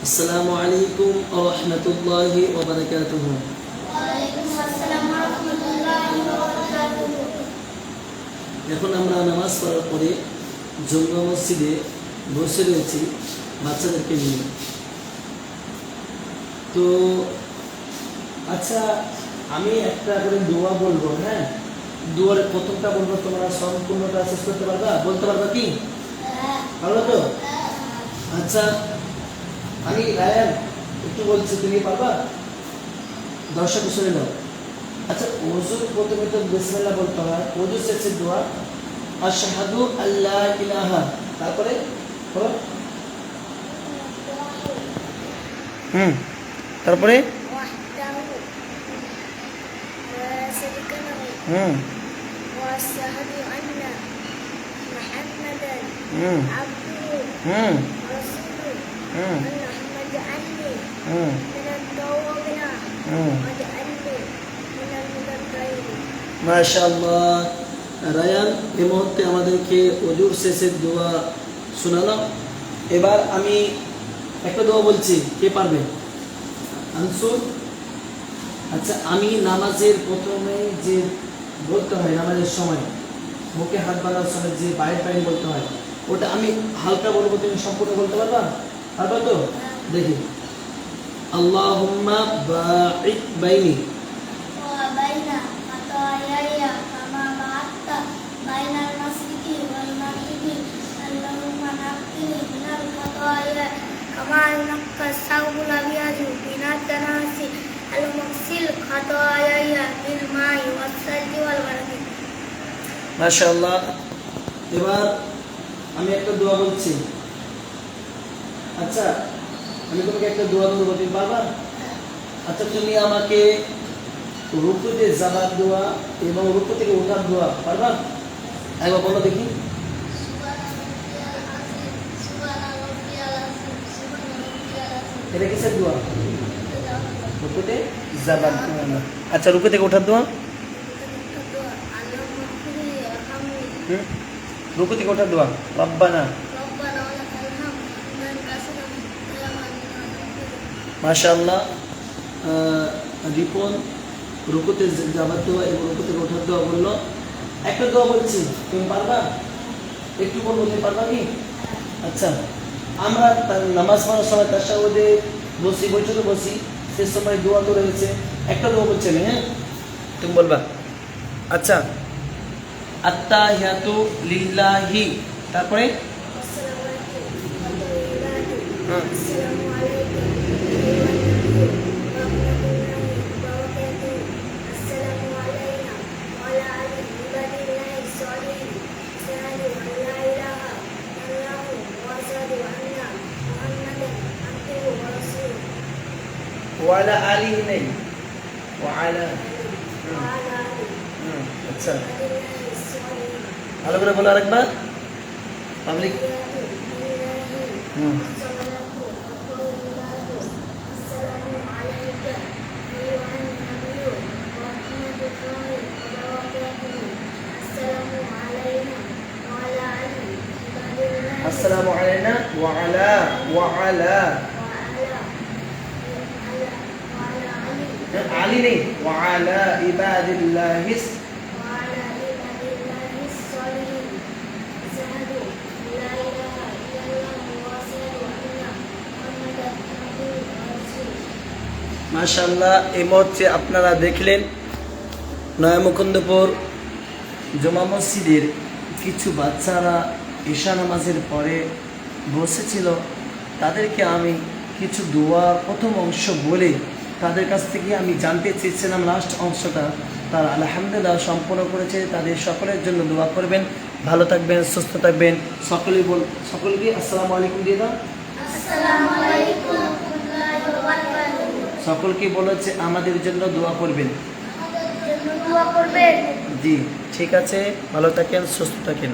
আসসালামু আলাইকুম রহমতুল্লাহি ওবরাকাতুহ এখন আমরা নামাজ পড়ার পরে জঙ্গা মসজিদে বসে রয়েছি বাচ্চাদেরকে নিয়ে। তো আচ্ছা আমি একটা করে দোয়া বলব হ্যাঁ? দুয়ারে প্রথমটা বলব তোমরা সম্পূর্ণটা শেষ করতে পারবা? বলতে পারবা কি? পারবা তো? আচ্ছা আমি রায়ান, একটু বলছি, তুমি পারবা? দর্শক শুনে নাও। আচ্ছা ওজুর প্রথমে তো বিসমিল্লাহ বলতে হয় ওজু শেষে দোয়া, আশহাদু আল্লাহ ইলাহা। তারপরে হুম তারপরে? হুম। হুম। হুম। হুম। اللهم اجعلني হুম من التوابين হুম واجعلني من المتطهرين মাশাআল্লাহ রায়ান এই মুহূর্তে আমাদেরকে অজুর শেষের দোয়া শোনালাম এবার আমি একটা দোয়া বলছি কে পারবে আনসুর আচ্ছা আমি নামাজের প্রথমে যে বলতে হয় নামাজের সময় মুখে হাত বাঁধার সময় যে বাইরে বাইরে বলতে হয় ওটা আমি হালকা বলবো তুমি সম্পূর্ণ বলতে পারবা পারবা তো دهي اللهم باعد بيني وبين خطاياي كما بعدت بين المسجد والمغرب. اللهم نقني من الخطايا كما ينقى الثوب الأبيض من الدناس. المغسل خطاياي بالماء والثلج والبرد ما شاء الله. এবার আমি একটা দোয়া বলছি। আচ্ছা আমি তোমাকে একটা দোয়া করব তুমি পারবা আচ্ছা তুমি আমাকে রুকুতে জানার দোয়া এবং রুকু থেকে ওঠার দোয়া পারবা একবার বলো দেখি। এটা কিসের দোয়া? রুকুতে জানার দোয়া আচ্ছা রুকু থেকে ওঠার দোয়া রুকু থেকে ওঠার দোয়া রব্বানা। মাশাআল্লাহ আহ, রিপন রুকুতে যাবার দোয়া এবং রুকুতে ওঠার দোয়া বলল একটা দোয়া বলছি তুমি পারবা? একটু বলব তুমি পারবা কি? আচ্ছা আমরা তার নামাজ পড়ার সময় তার সাথে বসি বৈঠকে বসি সে সময় দোয়া তো রয়েছে একটা দোয়া বলছি আমি হ্যাঁ? তুমি বলবা? আচ্ছা আত্তাহিয়াতু লিল্লাহি তারপরে? হুম। ওয়ালা আলী নেই ওয়ালা আচ্ছা ভালো করে বলো আরেকবার। পাবলিক হুম إله إلا الله وأشهد أن محمدا عبده ورسوله মাশাআল্লাহ এই মুহূর্তে আপনারা দেখলেন নয়া মুকুন্দপুর জমা মসজিদের কিছু বাচ্চারা ঈশা নামাজের পরে বসেছিল তাদেরকে আমি কিছু দোয়া প্রথম অংশ বলে তাদের কাছ থেকে আমি জানতে চেয়েছিলাম লাস্ট অংশটা। তারা আলহামদুলিল্লাহ সম্পূর্ণ করেছে তাদের সকলের জন্য দোয়া করবেন। ভালো থাকবেন সুস্থ থাকবেন। সকলেই বল সকলকে আসসালামু আলাইকুম দিয়ে দাও। সকলকে বলেছে আমাদের জন্য দোয়া করবেন। আমাদের জন্য দোয়া করবেন। জি ঠিক আছে। ভালো থাকেন সুস্থ থাকেন।